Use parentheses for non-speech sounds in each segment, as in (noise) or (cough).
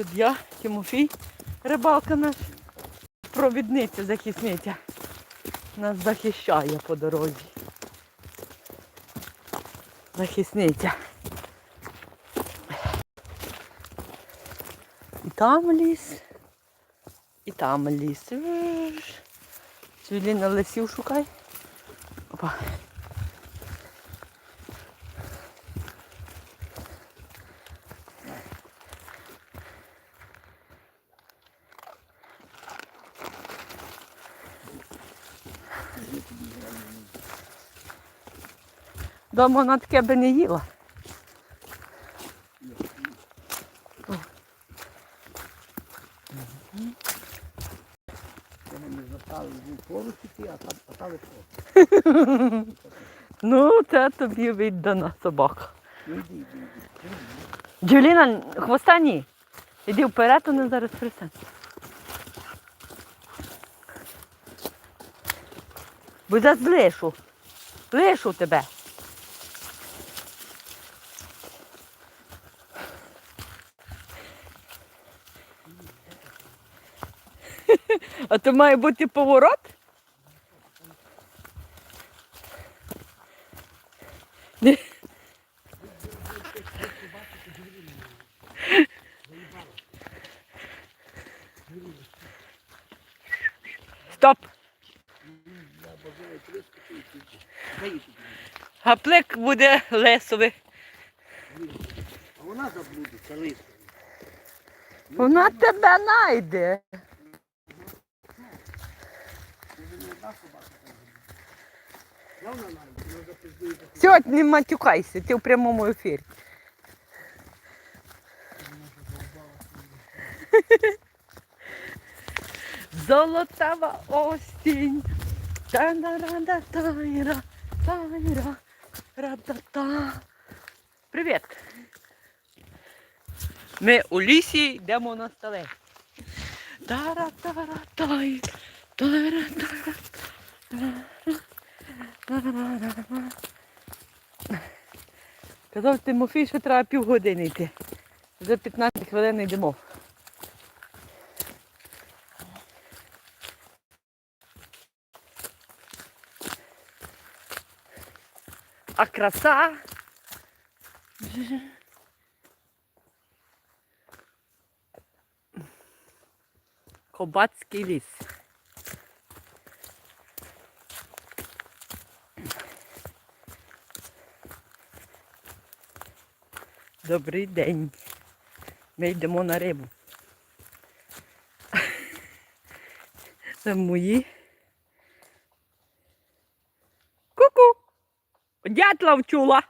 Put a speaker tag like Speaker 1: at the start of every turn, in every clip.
Speaker 1: Тут я, Тимофій, рибалка наш, провідниця, захисниця. Нас захищає по дорозі. Захисниця. І там ліс, і там ліс. Цвіліна лисів шукай. Опа. Дома вона таке би не їла.
Speaker 2: Там?
Speaker 1: Ну, це тобі віддана собака. Джуліна, хвоста ні. Іди вперед, вони зараз присядь. Бо зараз лишу. Лишу тебе. А то має бути поворот? Ні. Стоп. Гаплик буде лесовий.
Speaker 2: А вона заблудиться лисою.
Speaker 1: Вона тебе найде.
Speaker 2: Це вже не одна собака. там буде. Явно навіть, вона запиздує таку.
Speaker 1: Сьогодні не матюкайся, ти в прямому ефірі. (laughs) Золотава осінь. Та-на-ра-да, тайра, тайра, ра-та-та. Привіт. Ми у лісі йдемо на столе. Тара-тара-тай, тара-тара, тара-тара. Казав Тимофій, що треба півгодини йти. Вже 15 хвилин йдемо. А краса. Кобацький ліс. Добрий день. Ми йдемо на рибу. Це мої. Ку-ку. Дятла вчула.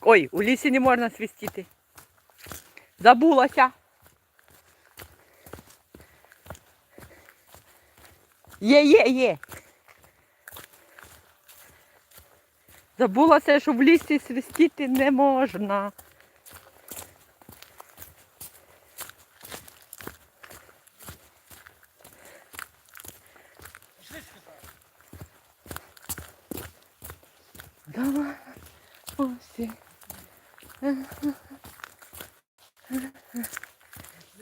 Speaker 1: Ой, у лісі не можна свистіти. Забулася. Є, є, є. Забулася, що в лісі свистіти не можна. Давай, усі.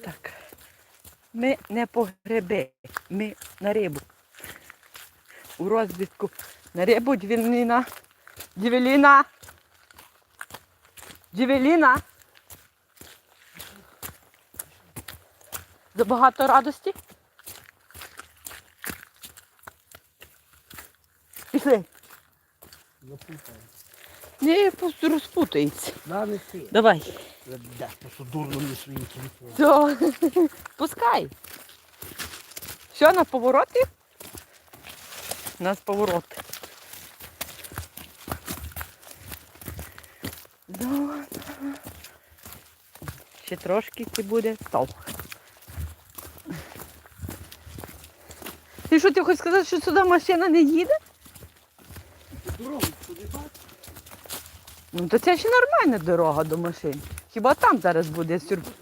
Speaker 1: Так. Ми не по гриби, ми на рибу. У розвідку на рибу Дзвіліна. Дзвіліна. Дзвіліна. Забагато радості. Пішли.
Speaker 2: Запутає.
Speaker 1: Ні, просто розпутається.
Speaker 2: Да, не.
Speaker 1: Давай.
Speaker 2: Да, просто дурно мені своїм телефоном. (laughs)
Speaker 1: Пускай. Все, на повороті? У нас поворот. Ще трошки і буде стол. Ти що ти хочеш сказати, що сюди машина не їде?
Speaker 2: Дорогу туди бачиш?
Speaker 1: Ну то це ще нормальна дорога до машин. Хіба там зараз буде сюрприз?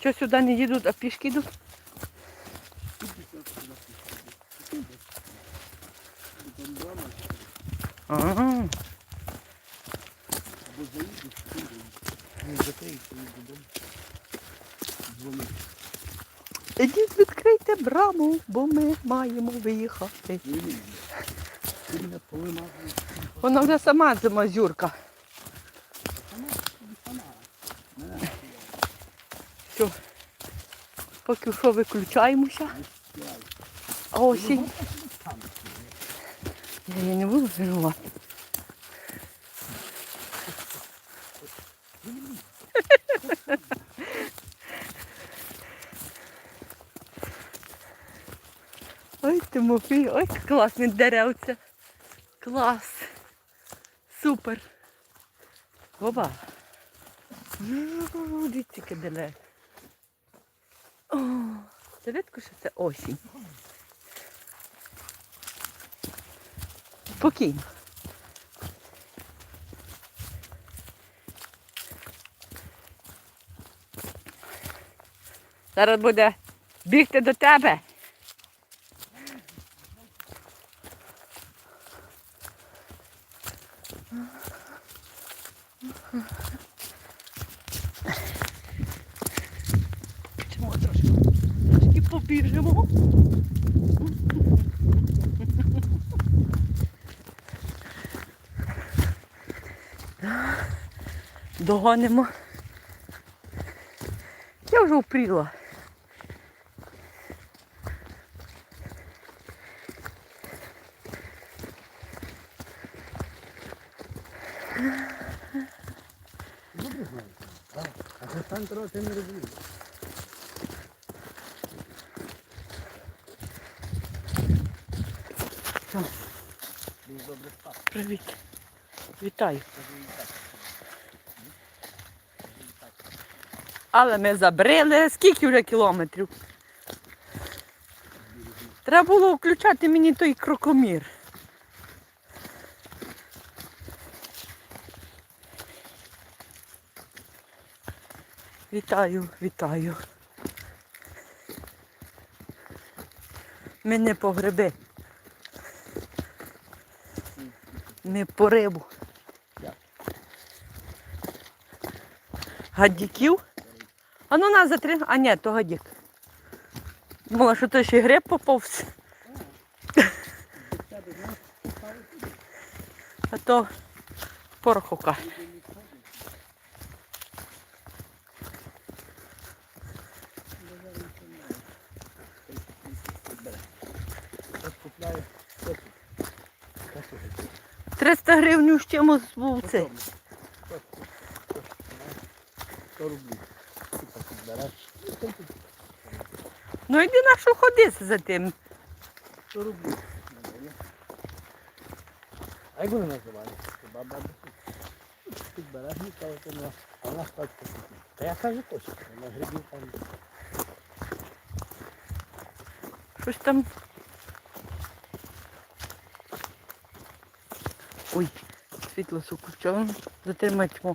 Speaker 1: Що сюди не їдуть, а пішки йдуть?
Speaker 2: Вона
Speaker 1: А,
Speaker 2: або заїдуть. Дзвонить.
Speaker 1: Ідіть відкрийте браму, бо ми маємо виїхати. Вона вже сама це мазюрка.
Speaker 2: Вона собі сама. Мене
Speaker 1: Все. Поки що виключаємося. А осінь. Я, я не винувати. Ой, Тимофій, ой, класне деревце. Клас. Супер. Оба. Дивіться, дерево. О, Це видко, що це осінь. Спокійно. Зараз буде бігти до тебе. Чому трошки? Трошки побіжимо. Догонимо. Я вже впріла.
Speaker 2: А це сам трохи не добре.
Speaker 1: Привіт. Вітаю. Але ми забрили. Скільки вже кілометрів? Треба було включати мені той крокомір. Вітаю, вітаю. Ми не по гриби. Ми по рибу. Гаддіків? А ну нас затри. А ні, то гадік. Думала, що то ще й гриб поповз. (laughs) А то порохока.
Speaker 2: Хтось купляє. Хто тут? Та що таке?
Speaker 1: 300 гривень чимось був цей.
Speaker 2: 100 рублів. Ну
Speaker 1: йди на що ходити за тим.
Speaker 2: 100 рублів. А як вони називали? Баба Тут береш, але ти на а вона так. Та я кажу хочу, вона грибів там.
Speaker 1: Щось там. Ой, світло суку, чого затримати.